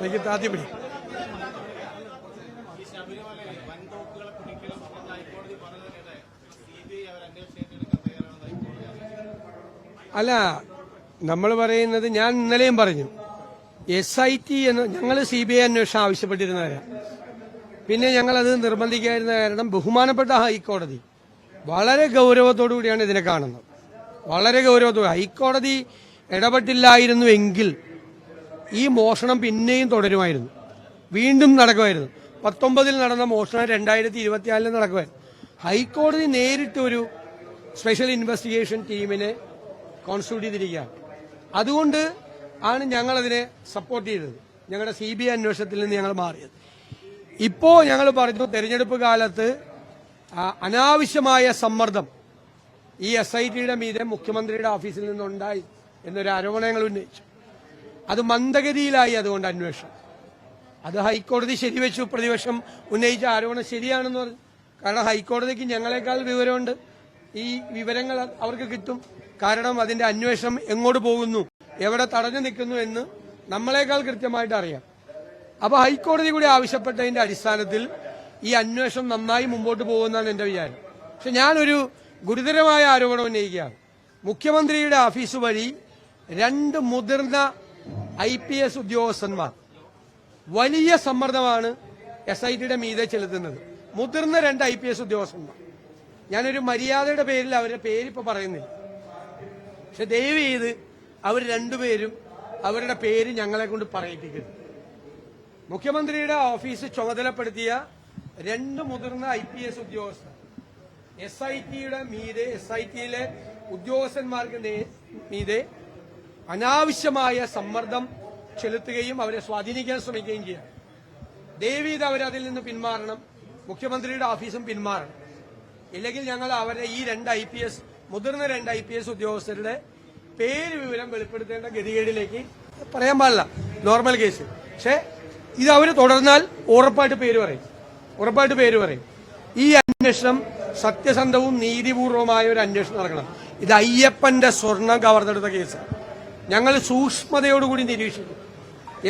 എനിക്ക് പിടി. അല്ല നമ്മൾ പറയുന്നത് ഞാൻ ഇന്നലെയും പറഞ്ഞു. എസ് ഐ ടി എന്ന് ഞങ്ങൾ സി ബി ഐ അന്വേഷണം ആവശ്യപ്പെട്ടിരുന്നവരാ പിന്നെ ഞങ്ങളത് നിർബന്ധിക്കാതിരുന്ന കാരണം ബഹുമാനപ്പെട്ട ഹൈക്കോടതി വളരെ ഗൗരവത്തോടു കൂടിയാണ് ഇതിനെ കാണുന്നത്. വളരെ ഗൗരവത്തോടെ ഹൈക്കോടതി ഇടപെട്ടില്ലായിരുന്നു എങ്കിൽ ഈ മോഷണം പിന്നെയും തുടരുമായിരുന്നു. വീണ്ടും നടക്കുമായിരുന്നു. പത്തൊമ്പതിൽ നടന്ന മോഷണം രണ്ടായിരത്തി ഇരുപത്തിനാലിൽ നടക്കുമായിരുന്നു. ഹൈക്കോടതി നേരിട്ട് ഒരു സ്പെഷ്യൽ ഇൻവെസ്റ്റിഗേഷൻ ടീമിനെ കോൺസ്റ്റിറ്റ്യൂട്ട് ചെയ്തിരിക്കുകയാണ്. അതുകൊണ്ട് ആണ് ഞങ്ങളതിനെ സപ്പോർട്ട് ചെയ്തത്. ഞങ്ങളുടെ സി ബി ഐ അന്വേഷണത്തിൽ നിന്ന് ഞങ്ങൾ മാറിയത്. ഇപ്പോൾ ഞങ്ങൾ പറഞ്ഞു തെരഞ്ഞെടുപ്പ് കാലത്ത് അനാവശ്യമായ സമ്മർദ്ദം ഈ എസ് ഐ ടിയുടെ മീതെ മുഖ്യമന്ത്രിയുടെ ഓഫീസിൽ നിന്നുണ്ടായി എന്നൊരു ആരോപണം ഞങ്ങൾ ഉന്നയിച്ചു. അത് മന്ദഗതിയിലായി അതുകൊണ്ട് അന്വേഷണം. അത് ഹൈക്കോടതി ശരിവെച്ചു. പ്രതിപക്ഷം ഉന്നയിച്ച ആരോപണം ശരിയാണെന്ന് പറഞ്ഞു. കാരണം ഹൈക്കോടതിക്ക് ഞങ്ങളെക്കാൾ വിവരമുണ്ട്. ഈ വിവരങ്ങൾ അവർക്ക് കിട്ടും. കാരണം അതിന്റെ അന്വേഷണം എങ്ങോട്ട് പോകുന്നു? എവിടെ തടഞ്ഞു നിൽക്കുന്നു എന്ന് നമ്മളെക്കാൾ കൃത്യമായിട്ട് അറിയാം. അപ്പൊ ഹൈക്കോടതി കൂടി ആവശ്യപ്പെട്ടതിന്റെ അടിസ്ഥാനത്തിൽ ഈ അന്വേഷണം നന്നായി മുമ്പോട്ട് പോകുമെന്നാണ് എന്റെ വിചാരം. പക്ഷെ ഞാനൊരു ഗുരുതരമായ ആരോപണം ഉന്നയിക്കുകയാണ്. മുഖ്യമന്ത്രിയുടെ ഓഫീസ് വഴി രണ്ട് മുതിർന്ന ഐ പി എസ് ഉദ്യോഗസ്ഥന്മാർ. വലിയ സമ്മർദ്ദമാണ് എസ് ഐ ടിയുടെ മീതെ ചെലുത്തുന്നത്. മുതിർന്ന രണ്ട് ഐ പി എസ് ഉദ്യോഗസ്ഥന്മാർ. ഞാനൊരു മര്യാദയുടെ പേരിൽ അവരുടെ പേരിപ്പോ പറയുന്നില്ല. പക്ഷെ ദയവ് ചെയ്ത് അവർ രണ്ടുപേരും അവരുടെ പേര് ഞങ്ങളെ കൊണ്ട് പറയിപ്പിക്കുന്നു മുഖ്യമന്ത്രിയുടെ ഓഫീസ് ചുമതലപ്പെടുത്തിയ രണ്ട് മുതിർന്ന ഐ പി എസ് ഉദ്യോഗസ്ഥർ. എസ് ഐ ടിയുടെ മീതെ എസ് ഐ ടിയിലെ ഉദ്യോഗസ്ഥന്മാർക്ക് മീതെ അനാവശ്യമായ സമ്മർദ്ദം ചെലുത്തുകയും അവരെ സ്വാധീനിക്കാൻ ശ്രമിക്കുകയും ചെയ്യാം. ഇത് അവരതിൽ നിന്ന് പിന്മാറണം. മുഖ്യമന്ത്രിയുടെ ഓഫീസും പിന്മാറണം. ഇല്ലെങ്കിൽ ഞങ്ങൾ അവരെ ഈ രണ്ട് ഐ പി എസ് മുതിർന്ന രണ്ട് ഐ പി എസ് ഉദ്യോഗസ്ഥരുടെ പേര് വിവരം വെളിപ്പെടുത്തേണ്ട ഗതികേടിലേക്ക് പറയാൻ പാടില്ല. നോർമൽ കേസ് പക്ഷേ ഇത് അവർ തുടർന്നാൽ ഉറപ്പായിട്ട് പേര് പറയും. ഉറപ്പായിട്ട് പേര് പറയും. ഈ അന്വേഷണം സത്യസന്ധവും നീതിപൂർവമായ ഒരു അന്വേഷണം നടക്കണം. ഇത് അയ്യപ്പന്റെ സ്വർണം കവർന്നെടുത്ത കേസ് ഞങ്ങൾ സൂക്ഷ്മതയോടുകൂടി നിരീക്ഷിക്കും.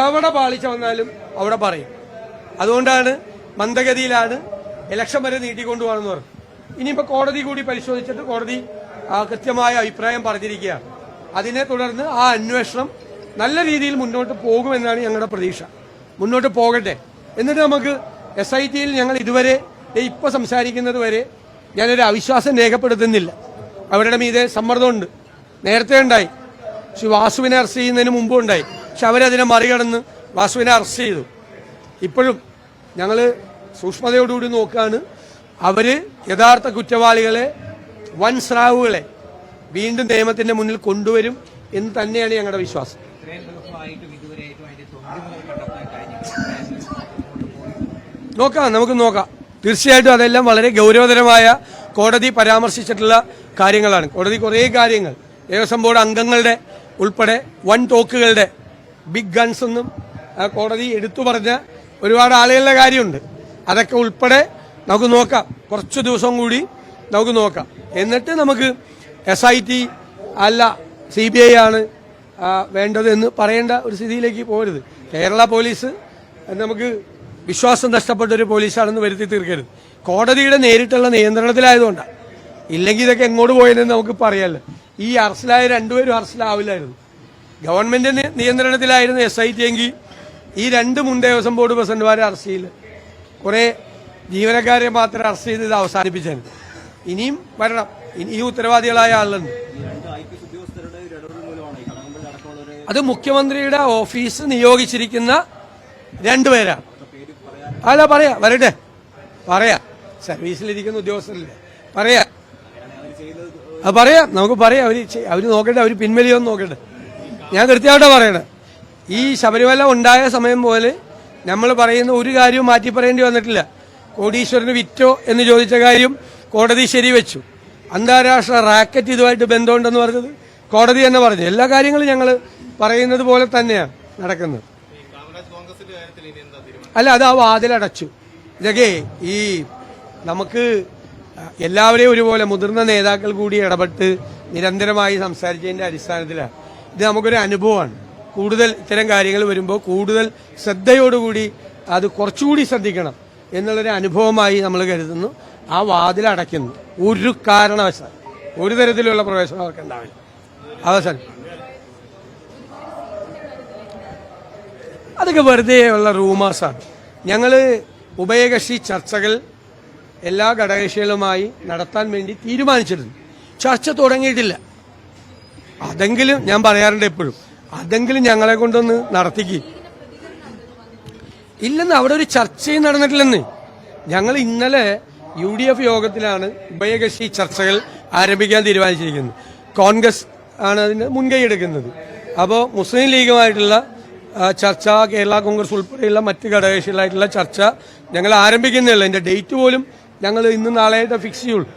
എവിടെ പാളിച്ച വന്നാലും അവിടെ പറയും. അതുകൊണ്ടാണ് മന്ദഗതിയിലാണ് ഇലക്ഷൻ വരെ നീട്ടിക്കൊണ്ടുപോകണമെന്ന് പറഞ്ഞു ഇനിയിപ്പോൾ കോടതി കൂടി പരിശോധിച്ചിട്ട് കോടതി കൃത്യമായ അഭിപ്രായം പറഞ്ഞിരിക്കുകയാണ്. അതിനെ തുടർന്ന് ആ അന്വേഷണം നല്ല രീതിയിൽ മുന്നോട്ട് പോകുമെന്നാണ് ഞങ്ങളുടെ പ്രതീക്ഷ. മുന്നോട്ട് പോകട്ടെ. എന്നിട്ട് നമുക്ക് എസ് ഐ ടിയിൽ ഞങ്ങൾ ഇതുവരെ ഇപ്പോൾ ഇപ്പൊ സംസാരിക്കുന്നത് വരെ ഞാനൊരു അവിശ്വാസം രേഖപ്പെടുത്തുന്നില്ല. അവരുടെ മീതെ സമ്മർദ്ദമുണ്ട്. നേരത്തെ ഉണ്ടായി. ശ്രീ വാസുവിനെ അറസ്റ്റ് ചെയ്യുന്നതിന് മുമ്പും ഉണ്ടായി. പക്ഷെ അവരതിനെ മറികടന്ന് വാസുവിനെ അറസ്റ്റ് ചെയ്തു. ഇപ്പോഴും ഞങ്ങൾ സൂക്ഷ്മതയോടുകൂടി നോക്കുകയാണ്. അവർ യഥാർത്ഥ കുറ്റവാളികളെ വൻ സ്രാവുകളെ വീണ്ടും നിയമത്തിന്റെ മുന്നിൽ കൊണ്ടുവരും എന്ന് തന്നെയാണ് ഞങ്ങളുടെ വിശ്വാസം. നോക്കാം നമുക്ക് നോക്കാം. തീർച്ചയായിട്ടും അതെല്ലാം വളരെ ഗൗരവതരമായ കോടതി പരാമർശിച്ചിട്ടുള്ള കാര്യങ്ങളാണ്. കോടതി കുറേ കാര്യങ്ങൾ. ദേവസ്വം ബോർഡ് അംഗങ്ങളുടെ ഉൾപ്പെടെ വൺ തോക്കുകളുടെ ബിഗ് ഗൺസ് ഒന്നും കോടതി എടുത്തു പറഞ്ഞ ഒരുപാട് ആളുകളുടെ കാര്യമുണ്ട്. അതൊക്കെ ഉൾപ്പെടെ നമുക്ക് നോക്കാം. കുറച്ച് ദിവസം കൂടി നമുക്ക് നോക്കാം. എന്നിട്ട് നമുക്ക് എസ് ഐ ടി അല്ല സി ബി ഐ ആണ് വേണ്ടത് എന്ന് പറയേണ്ട ഒരു സ്ഥിതിയിലേക്ക് പോരുത്. കേരള പോലീസ് നമുക്ക് വിശ്വാസം നഷ്ടപ്പെട്ട ഒരു പോലീസാണെന്ന് വരുത്തി തീർക്കരുത്. കോടതിയുടെ നേരിട്ടുള്ള നിയന്ത്രണത്തിലായതുകൊണ്ടാണ് ഇല്ലെങ്കിൽ ഇതൊക്കെ എങ്ങോട്ട് പോയെന്ന് നമുക്ക് പറയാമല്ലോ ഈ അറസ്റ്റിലായ രണ്ടുപേരും അറസ്റ്റിലാവില്ലായിരുന്നു. ഗവൺമെന്റ് നി- നിയന്ത്രണത്തിലായിരുന്നു എസ് ഐ ടി എങ്കിൽ ഈ രണ്ട് മുൻ ദേവസ്വം ബോർഡ് പ്രസിഡന്റുമാരെ അറസ്റ്റ് ചെയ്യില്ല കുറെ ജീവനക്കാരെ മാത്രം അറസ്റ്റ് ചെയ്ത് ഇത് അവസാനിപ്പിച്ചാണ് ഇനിയും വരണം. ഈ ഉത്തരവാദികളായ ആളുണ്ട് അത് മുഖ്യമന്ത്രിയുടെ ഓഫീസ് നിയോഗിച്ചിരിക്കുന്ന രണ്ടുപേരാണ് അല്ല പറയാ. വരട്ടെ. പറയാ. സർവീസിലിരിക്കുന്ന ഉദ്യോഗസ്ഥരല്ലേ? പറയാ. അത് പറയാം നമുക്ക് പറയാം. അവർ അവർ നോക്കട്ടെ അവർ പിൻവലിയോന്ന് നോക്കട്ടെ. ഞാൻ കൃത്യമായിട്ട് പറയണേ. ഈ ശബരിമല ഉണ്ടായ സമയം പോലെ നമ്മൾ പറയുന്ന ഒരു കാര്യവും മാറ്റി പറയേണ്ടി വന്നിട്ടില്ല. കോടീശ്വരന് വിറ്റോ എന്ന് ചോദിച്ച കാര്യം കോടതി ശരിവെച്ചു അന്താരാഷ്ട്ര റാക്കറ്റ് ഇതുമായിട്ട് ബന്ധമുണ്ടെന്ന് പറഞ്ഞത് കോടതി തന്നെ പറഞ്ഞു. എല്ലാ കാര്യങ്ങളും ഞങ്ങൾ പറയുന്നത് പോലെ തന്നെയാണ് നടക്കുന്നത്. അല്ല അത് ആ വാതിലടച്ചു. ഇതൊക്കെ ഈ നമുക്ക് എല്ലാവരെയും ഒരുപോലെ മുതിർന്ന നേതാക്കൾ കൂടി ഇടപെട്ട് നിരന്തരമായി സംസാരിച്ചതിന്റെ അടിസ്ഥാനത്തിലാണ്. ഇത് നമുക്കൊരു അനുഭവമാണ്. കൂടുതൽ ഇത്തരം കാര്യങ്ങൾ വരുമ്പോൾ കൂടുതൽ ശ്രദ്ധയോടുകൂടി അത് കുറച്ചുകൂടി ശ്രദ്ധിക്കണം എന്നുള്ളൊരു അനുഭവമായി നമ്മൾ കരുതുന്നു. ആ വാതിൽ അടയ്ക്കുന്നു. ഒരു കാരണവശാൽ. ഒരു തരത്തിലുള്ള പ്രവേശനം അവർക്ക് ഉണ്ടാവില്ല. അവസാനം. അതൊക്കെ വെറുതെ ഉള്ള റൂമേഴ്സാണ് ഞങ്ങൾ ഉഭയകക്ഷി ചർച്ചകൾ എല്ലാ ഘടകകക്ഷികളുമായി നടത്താൻ വേണ്ടി തീരുമാനിച്ചിരുന്നു. ചർച്ച തുടങ്ങിയിട്ടില്ല. അതെങ്കിലും ഞാൻ പറയാറുണ്ട് എപ്പോഴും. അതെങ്കിലും ഞങ്ങളെ കൊണ്ടൊന്ന് നടത്തിക്ക്. ഇല്ലെന്ന് അവിടെ ഒരു ചർച്ചയും നടന്നിട്ടില്ലെന്ന്. ഞങ്ങൾ ഇന്നലെ യു ഡി എഫ് യോഗത്തിലാണ് ഉഭയകക്ഷി ചർച്ചകൾ ആരംഭിക്കാൻ തീരുമാനിച്ചിരിക്കുന്നത്. കോൺഗ്രസ് ആണ് അതിന് മുൻകൈ എടുക്കുന്നത്. അപ്പോൾ മുസ്ലിം ലീഗുമായിട്ടുള്ള ചർച്ച കേരള കോൺഗ്രസ് ഉൾപ്പെടെയുള്ള മറ്റ് ഘടകകക്ഷികളായിട്ടുള്ള ചർച്ച ഞങ്ങൾ ആരംഭിക്കുന്നില്ല എന്റെ ഡേറ്റ് പോലും ഞങ്ങൾ ഇന്ന് നാളെയായിട്ട് ഫിക്സ് ചെയ്യുള്ളൂ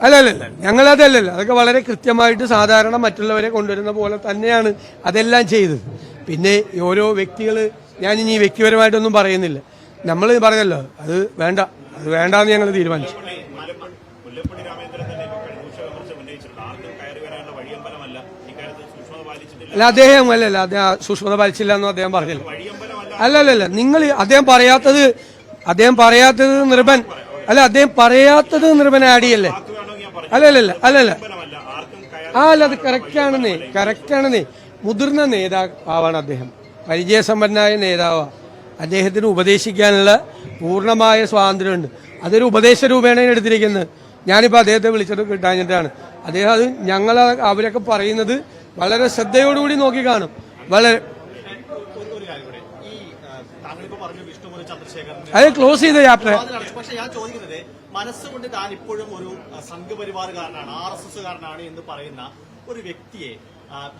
അല്ല അല്ല അല്ല. ഞങ്ങളതല്ലല്ല അതൊക്കെ വളരെ കൃത്യമായിട്ട് സാധാരണ മറ്റുള്ളവരെ കൊണ്ടുവരുന്ന പോലെ തന്നെയാണ് അതെല്ലാം ചെയ്തത്. പിന്നെ ഓരോ വ്യക്തികൾ ഞാൻ ഇനി വ്യക്തിപരമായിട്ടൊന്നും പറയുന്നില്ല. നമ്മൾ പറഞ്ഞല്ലോ അത് വേണ്ട അത് വേണ്ടാന്ന് ഞങ്ങൾ തീരുമാനിച്ചു. അല്ല അദ്ദേഹം അല്ലല്ല അദ്ദേഹം സൂക്ഷ്മത പാലിച്ചില്ല എന്നും അദ്ദേഹം പറഞ്ഞില്ല. അല്ലല്ലല്ല നിങ്ങൾ അദ്ദേഹം പറയാത്തത് അദ്ദേഹം പറയാത്തത് നിർബൻ അല്ല അദ്ദേഹം പറയാത്തത് നിർബൻ ആടിയല്ലേ? അല്ലല്ലല്ല അല്ലല്ല. ആ അല്ല അത് കറക്റ്റാണെന്നേ കറക്റ്റാണെന്നേ മുതിർന്ന നേതാവാണ് അദ്ദേഹം. പരിചയസമ്പന്നനായ നേതാവാണ് അദ്ദേഹത്തിന് ഉപദേശിക്കാനുള്ള പൂർണമായ സ്വാതന്ത്ര്യമുണ്ട്. അതൊരു ഉപദേശ രൂപേണ എടുത്തിരിക്കുന്നത്. ഞാനിപ്പോൾ അദ്ദേഹത്തെ വിളിച്ചത് കിട്ടാഞ്ഞിട്ടാണ്. അദ്ദേഹം അത് ഞങ്ങൾ അവരൊക്കെ പറയുന്നത് വളരെ ശ്രദ്ധയോടുകൂടി നോക്കി കാണും. വളരെ ഒരു കാര്യം കൂടെ ഈ ആ, താങ്കളിപ്പോ പറഞ്ഞു വിഷ്ണുപുരം ചന്ദ്രശേഖരൻ അത് ക്ലോസ് ചെയ്ത ചാപ്റ്റർ പക്ഷെ ഞാൻ ചോദിക്കുന്നത് മനസ്സുകൊണ്ട് താൻ ഇപ്പോഴും ഒരു സംഘപരിവാറുകാരനാണ് ആർ എസ് എസ്കാരനാണ് എന്ന് പറയുന്ന ഒരു വ്യക്തിയെ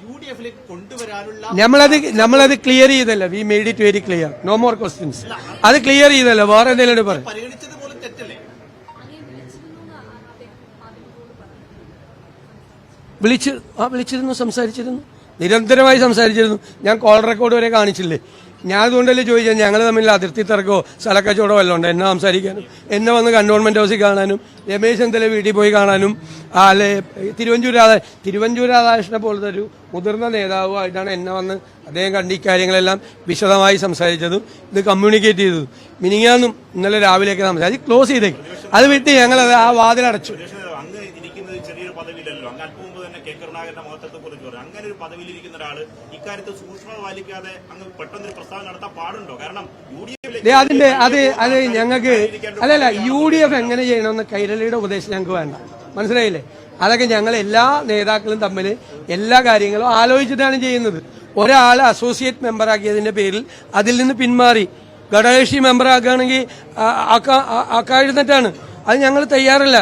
യു ഡി എഫിലേക്ക് കൊണ്ടുവരാനുള്ള നമ്മളത് നമ്മളത് ക്ലിയർ ചെയ്തല്ലോ. We made it very clear no more questions അത് ക്ലിയർ ചെയ്തല്ലോ. വേറെ എന്തെങ്കിലും പറയും. പരിഗണിച്ചത് പോലും തെറ്റല്ലേ? വിളിച്ച് ആ വിളിച്ചിരുന്നു സംസാരിച്ചിരുന്നു. നിരന്തരമായി സംസാരിച്ചിരുന്നു. ഞാൻ കോൾ റെക്കോർഡ് വരെ കാണിച്ചില്ലേ? ഞാൻ അതുകൊണ്ടല്ലേ ചോദിച്ചത്? ഞങ്ങൾ തമ്മിൽ അതിർത്തി തർക്കമോ സ്ഥലക്കച്ചവടമോ വല്ലതും ഉണ്ട്? എന്നെ സംസാരിക്കാനും എന്നെ വന്ന് കണ്ടോൺമെന്റ് ഹൗസിൽ കാണാനും രമേശ് ചെന്നിത്തല വീട്ടിൽ പോയി കാണാനും അല്ലെ തിരുവഞ്ചൂർ രാധാ തിരുവഞ്ചൂർ രാധാകൃഷ്ണനെ പോലത്തെ ഒരു മുതിർന്ന നേതാവുമായിട്ടാണ് എന്നെ വന്ന് അദ്ദേഹം കണ്ട് ഇക്കാര്യങ്ങളെല്ലാം വിശദമായി സംസാരിച്ചതും ഇത് കമ്മ്യൂണിക്കേറ്റ് ചെയ്തതും. മിനിങ്ങാന്നും ഇന്നലെ രാവിലെയൊക്കെ സംസാരിച്ച് ക്ലോസ് ചെയ്തേക്കും. അത് വിട്ട് ഞങ്ങളത് ആ വാതിലടച്ചു പക്ഷേ അങ്ങ് ഇരിക്കുന്നത് ചെറിയൊരു പദവിയിലല്ലോ അങ്ങ് അല്പം മുമ്പ് തന്നെ കെ കരുണാകരന്റെ മഹത്വത്തെ കുറിച്ച് പറഞ്ഞു അങ്ങനെ ഒരു ഒരാൾ. ഇക്കാര്യത്തിൽ സൂക്ഷ്മത പാലിക്കാതെ അങ്ങ് പെട്ടെന്നൊരു പ്രസ്താവന നടത്താൻ പാടുണ്ടോ? കാരണം യു ഡി എഫ് അതിന്റെ അത് അത് ഞങ്ങൾക്ക് അല്ലല്ല യു ഡി എഫ് എങ്ങനെ ചെയ്യണമെന്ന് കൈരളിയുടെ ഉപദേശം ഞങ്ങൾക്ക് വേണ്ട. മനസ്സിലായില്ലേ? അതൊക്കെ ഞങ്ങൾ എല്ലാ നേതാക്കളും തമ്മിൽ എല്ലാ കാര്യങ്ങളും ആലോചിച്ചിട്ടാണ് ചെയ്യുന്നത്. ഒരാൾ അസോസിയേറ്റ് മെമ്പറാക്കിയതിന്റെ പേരിൽ അതിൽ നിന്ന് പിന്മാറി. ഘടകകക്ഷി മെമ്പറാക്കുകയാണെങ്കിൽ ആക്കാഴുന്നിട്ടാണ് അത് ഞങ്ങൾ തയ്യാറല്ല.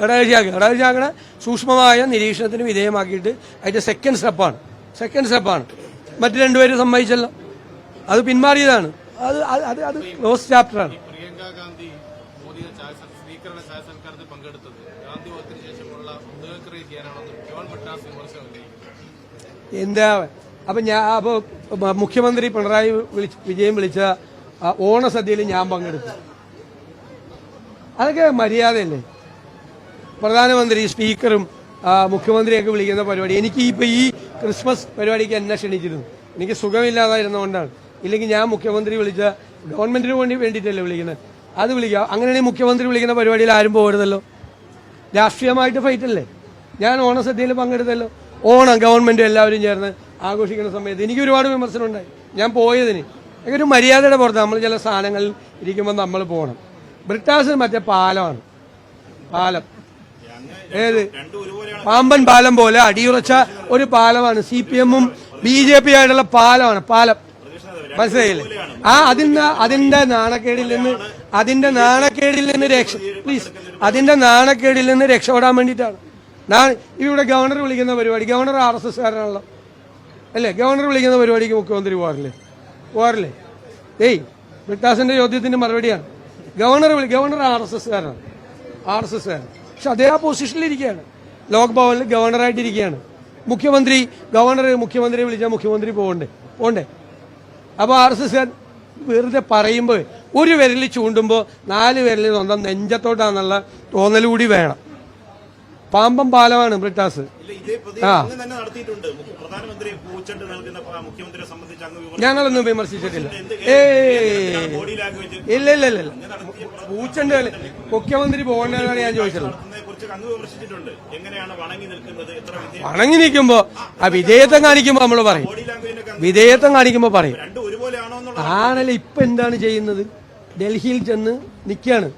ഘടകകക്ഷിയാക്കുക. ഘടകകക്ഷിയാക്കണ സൂക്ഷ്മമായ നിരീക്ഷണത്തിന് വിധേയമാക്കിയിട്ട് അതിന്റെ സെക്കൻഡ് സ്റ്റെപ്പാണ് സെക്കൻഡ് സ്റ്റെപ്പാണ് മറ്റു രണ്ടുപേരും സമ്മതിച്ചല്ലോ. അത് പിന്മാറിയതാണ്. അത് അത് അത് ക്ലോസ് ചാപ്റ്ററാണ് പ്രിയങ്ക ഗാന്ധി മോദിയുടെ ചായ സൽ- സ്പീക്കറുടെ ചായ സൽക്കാരത്തിൽ പങ്കെടുത്തത്. ഗാന്ധി വധത്തിന് ശേഷമുള്ള മുതൽക്കറി ചെയ്യാനാണെന്ന് ജോൺ വിമർശനം എന്താ അപ്പൊ ഞാൻ അപ്പൊ മുഖ്യമന്ത്രി പിണറായി വിളിച്ച് വിജയൻ വിളിച്ച ഓണസദ്യയിൽ ഞാൻ പങ്കെടുത്തു. അതൊക്കെ മര്യാദയല്ലേ? പ്രധാനമന്ത്രി സ്പീക്കറും മുഖ്യമന്ത്രിയൊക്കെ വിളിക്കുന്ന പരിപാടി. എനിക്ക് ഇപ്പൊ ഈ ക്രിസ്മസ് പരിപാടിക്ക് എന്നെ ക്ഷണിച്ചിരുന്നു. എനിക്ക് സുഖമില്ലാതായിരുന്നുകൊണ്ടാണ് ഇല്ലെങ്കിൽ ഞാൻ മുഖ്യമന്ത്രി വിളിച്ച ഗവൺമെന്റിന് വേണ്ടി വേണ്ടിയിട്ടല്ലേ വിളിക്കുന്നത് അത് വിളിക്കാം. അങ്ങനെയാണെങ്കിൽ മുഖ്യമന്ത്രി വിളിക്കുന്ന പരിപാടിയിൽ ആരും പോകരുതല്ലോ. രാഷ്ട്രീയമായിട്ട് ഫൈറ്റ് അല്ലേ ഞാൻ ഓണസദ്യയിൽ പങ്കെടുത്തല്ലോ. ഓണം ഗവൺമെന്റ് എല്ലാവരും ചേർന്ന് ആഘോഷിക്കുന്ന സമയത്ത് എനിക്ക് ഒരുപാട് വിമർശനം ഉണ്ടായി. ഞാൻ പോയതിന് ഒരു മര്യാദയുടെ പുറത്ത് നമ്മൾ ചില സ്ഥാനങ്ങളിൽ ഇരിക്കുമ്പോൾ നമ്മൾ പോകണം. ബ്രിട്ടാസിന് മറ്റേ പാലമാണ്. പാലം. ഏത്? പാമ്പൻ പാലം പോലെ അടിയുറച്ച ഒരു പാലമാണ്. സി പി എമ്മും ബി ജെ പി ആയിട്ടുള്ള പാലമാണ്. പാലം. മനസ്സിലായില്ലേ? ആ അതിന്റെ അതിന്റെ നാണക്കേടിൽ നിന്ന് അതിന്റെ നാണക്കേടിൽ നിന്ന് രക്ഷ പ്ലീസ് അതിന്റെ നാണക്കേടിൽ നിന്ന് രക്ഷപ്പെടാൻ വേണ്ടിയിട്ടാണ്. ഇവിടെ ഗവർണർ വിളിക്കുന്ന പരിപാടി. ഗവർണർ ആർ എസ് എസ് കാരനാണല്ലോ. അല്ലേ? ഗവർണർ വിളിക്കുന്ന പരിപാടിക്ക് മുഖ്യമന്ത്രി പോകാറില്ലേ? പോകാറില്ലേ? ഏയ് ബ്രിട്ടാസിന്റെ ചോദ്യത്തിന്റെ മറുപടിയാണ്. ഗവർണർ വിളി ഗവർണർ ആർ എസ് എസ് കാരനാണ്. ആർ എസ് എസ് കാരൻ. പക്ഷെ അദ്ദേഹം ആ പൊസിഷനിലിരിക്കുകയാണ് ലോക്ഭവനിൽ ഗവർണറായിട്ടിരിക്കുകയാണ്. മുഖ്യമന്ത്രി ഗവർണർ മുഖ്യമന്ത്രിയെ വിളിച്ചാൽ മുഖ്യമന്ത്രി പോകണ്ടേ? പോകണ്ടേ? അപ്പോൾ ആർ എസ് എസ് വെറുതെ പറയുമ്പോൾ ഒരു വിരൽ ചൂണ്ടുമ്പോൾ നാല് വിരൽ സ്വന്തം നെഞ്ചത്തോട്ടാന്നുള്ള തോന്നലുകൂടി വേണം. പാമ്പം പാലമാണ് ബ്രിട്ടാസ്. ആ. ഞങ്ങളൊന്നും വിമർശിച്ചിട്ടില്ല. ഏയ്. ഇല്ല ഇല്ല ഇല്ല പൂച്ചണ്ട് മുഖ്യമന്ത്രി പോകണ്ടെന്നാണ് ഞാൻ ചോദിച്ചിട്ടുള്ളത് വണങ്ങി നിൽക്കുമ്പോ ആ വിധേയത്വം കാണിക്കുമ്പോ നമ്മൾ പറയും. വിധേയത്വം കാണിക്കുമ്പോ പറയും. ആണല്ലോ ഇപ്പൊ എന്താണ് ചെയ്യുന്നത്? ഡൽഹിയിൽ ചെന്ന് നിൽക്കുകയാണ്